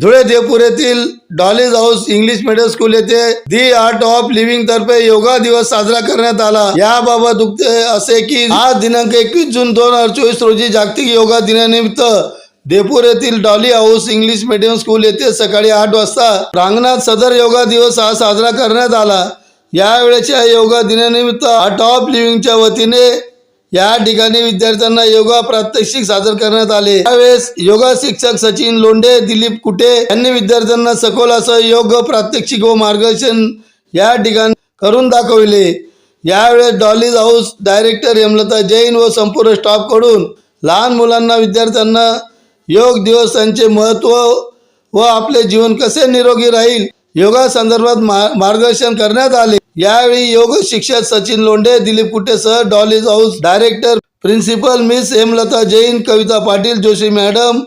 धुळे जयपूर येथील Dolly's house English medium school येथे the art of living तर्फे योगा दिवस साजरा करण्यात आला. याबाबत उक्ते असे की आज दिनांक एकवीस जून दोन हजार चोवीस रोजी जागतिक योगा दिनानिमित्त देपूर येथील Dolly house English medium school येथे सकाळी आठ वाजता प्रांगणात सदर योगा दिवस हा साजरा करण्यात आला. यावेळेच्या योगा दिनानिमित्त आर्ट ऑफ लिव्हिंगच्या वतीने या ठिकाणी विद्यार्थ्यांना योगा प्रात्यक्षिक सादर करण्यात आले. यावेळेस योगा शिक्षक सचिन लोंढे दिलीप कुटे यांनी विद्यार्थ्यांना सखोल असं योग प्रात्यक्षिक व मार्गदर्शन या ठिकाणी करून दाखविले. यावेळेस Dolly's house director Hemlata Jain व संपूर्ण स्टाफकडून लहान मुलांना विद्यार्थ्यांना योग दिवसांचे महत्त्व व आपले जीवन कसे निरोगी राहील योगा संदर्भात मार्गदर्शन करण्यात आले. यावेळी योग शिक्षक Sachin Londhe Dilip Kute sir Dolly's house director principal miss Hemlata Jain Kavita Patil Joshi madam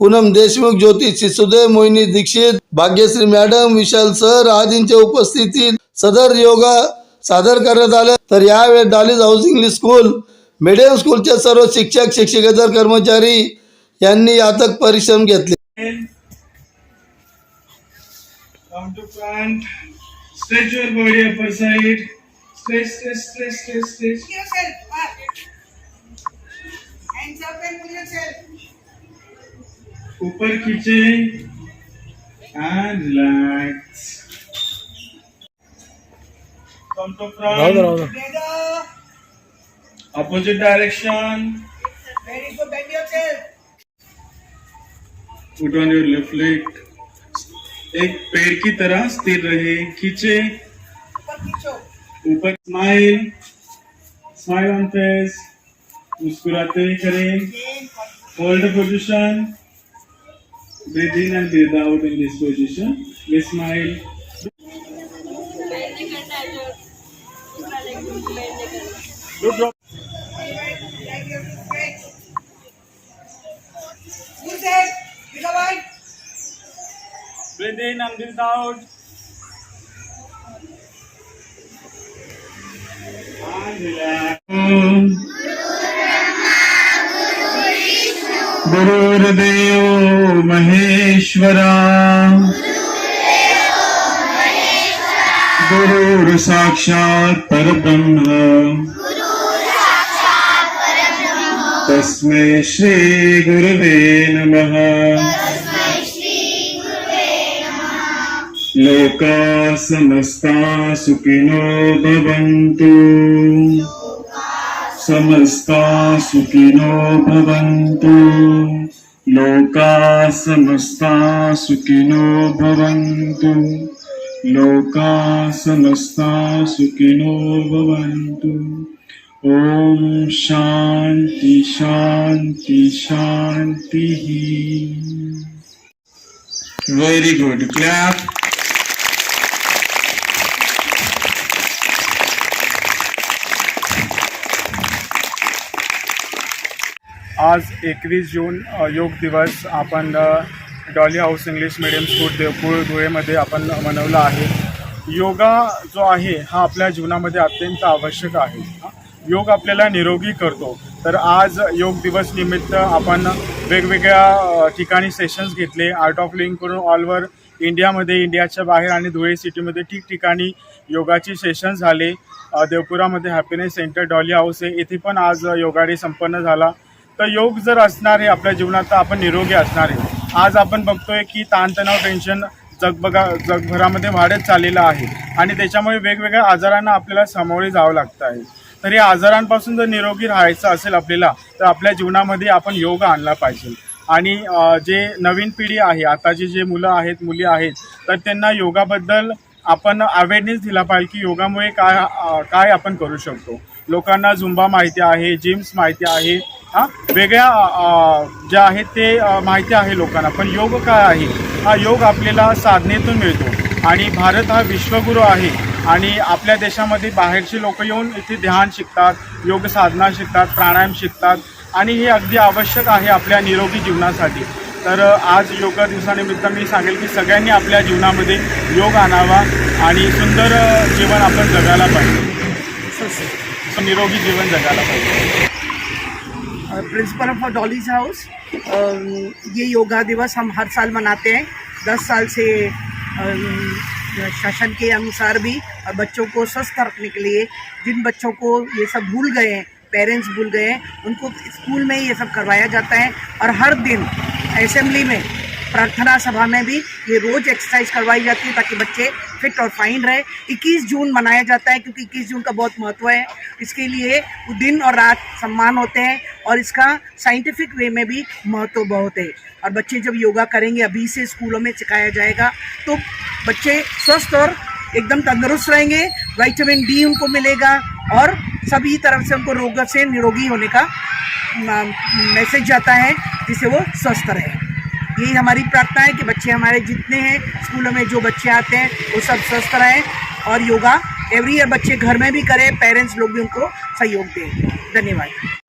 Poonam Deshmukh Jyoti Sisude Mohini Dixit Bhagyashree madam Vishal sir आदींच्या उपस्थितीत सदर योगा सादर करण्यात आले तर यावेळी Dolly's house English school medium स्कूलचे सर्व शिक्षक शिक्षकेतर कर्मचारी यांनी यातक परिश्रम घेतले Come to. Stretch your body upper side. Stretch, stretch, stretch, stretch, stretch. yourself up. Hands up and pull yourself. ऊपर खींचे and relax. Come to front. Together. Opposite direction. Very good. Bend yourself. Put on your left leg. एक पेड़ की तरह स्थिर रहे खींचे। ऊपर स्माइल स्माइल ऑन फेस मुस्कुराते करें। Hold position breathe in this position way smile Good job. Breathe in and breathe out. And relax. गुरुर्देव महेश्वरा गुरुर साक्षात परब्रह्म तस्मै श्री गुरुवे नमः लोका समस्ता सुखिनो भवन्तु। समस्ता सुखिनो भवन्तु। लोका समस्ता सुखिनो भवन्तु। लोका समस्ता सुखिनो भवन्तु। ॐ शान्ति शान्ति शान्तिः। Very good Clap. आज एकवीस जून योग दिवस आपण Dolly house English medium school Devpur धुळेमध्ये आपण मनवला आहे. योगा जो आहे हा आपल्या जीवनामध्ये अत्यंत आवश्यक आहे. योग आपल्याला निरोगी करतो. तर आज योग दिवस निमित्त आपण वेगवेगळ्या ठिकाणी सेशन्स घेतले. आर्ट ऑफ लिव्हिंग करून ऑल ओव्हर इंडियामध्ये इंडियाच्या बाहेर आणि धुळे सिटीमध्ये ठिकठिकाणी योगाची सेशन्स झाले. देवपुरामध्ये हॅपीनेस सेंटर डॉली हाऊस आहे. येथे पण आज योगाडे संपन्न झाला. तर योग जर असणार आहे आपल्या जीवनात तर आपण निरोगी असणार आहे. आज आपण बघतोय की ताणतणाव टेन्शन जगबगा जगभरामध्ये वाढत चाललेलं आहे. आणि त्याच्यामुळे वेगवेगळ्या आजारांना आपल्याला सामोरे जावं लागतं आहे. तर या आजारांपासून जर निरोगी राहायचं असेल आपल्याला तर आपल्या जीवनामध्ये आपण योग आणला पाहिजे. आणि जे नवीन पिढी आहे आताची जे मुलं आहेत मुली आहेत तर त्यांना योगाबद्दल आपण अवेअरनेस दिला पाहिजे की योगामुळे काय काय आपण करू शकतो. लोकांना झुंबा माहिती आहे जिम्स माहिती आहे हां? वेगळ्या ज्या आहेत ते माहिती आहे लोकांना पण योग काय आहे? हा योग आपल्याला साधनेतून मिळतो. आणि भारत हा विश्वगुरू आहे. आणि आपल्या देशामध्ये बाहेरचे लोक येऊन इथे ध्यान शिकतात योग साधना शिकतात प्राणायाम शिकतात. आणि हे अगदी आवश्यक आहे आपल्या निरोगी जीवनासाठी. तर आज योग दिवसानिमित्त मी सांगेल की सगळ्यांनी आपल्या जीवनामध्ये योग आणावा आणि सुंदर जीवन आपण जगायला पाहिजे. निरोगी जीवन जगायला पाहिजे. प्रिंसिपल ऑफ़ डॉलीज हाउस ये योगा दिवस हम हर साल मनाते हैं। दस साल से शासन के अनुसार भी और बच्चों को स्वस्थ रखने के लिए जिन बच्चों को ये सब भूल गए हैं पेरेंट्स भूल गए हैं, उनको स्कूल में ये सब करवाया जाता है। और हर दिन असेंबली में प्रार्थना सभा में भी ये रोज एक्सरसाइज करवाई जाती है ताकि बच्चे फिट और फाइन रहे। 21 जून मनाया जाता है क्योंकि 21 जून का बहुत महत्व है। इसके लिए वो दिन और रात सम्मान होते हैं और इसका साइंटिफिक वे में भी महत्व बहुत है। और बच्चे जब योगा करेंगे, अभी से स्कूलों में सिखाया जाएगा तो बच्चे स्वस्थ और एकदम तंदुरुस्त रहेंगे वाइटामिन डी उनको मिलेगा और सभी तरफ़ से उनको रोग से निरोगी होने का मैसेज जाता है जिससे वो स्वस्थ रहे। यही हमारी प्रार्थना है कि बच्चे हमारे जितने हैं स्कूलों में, जो बच्चे आते हैं, वो सब स्वस्थ रहें और योगा एवरी ईयर बच्चे घर में भी करें पेरेंट्स लोग भी उनको सहयोग दें। धन्यवाद।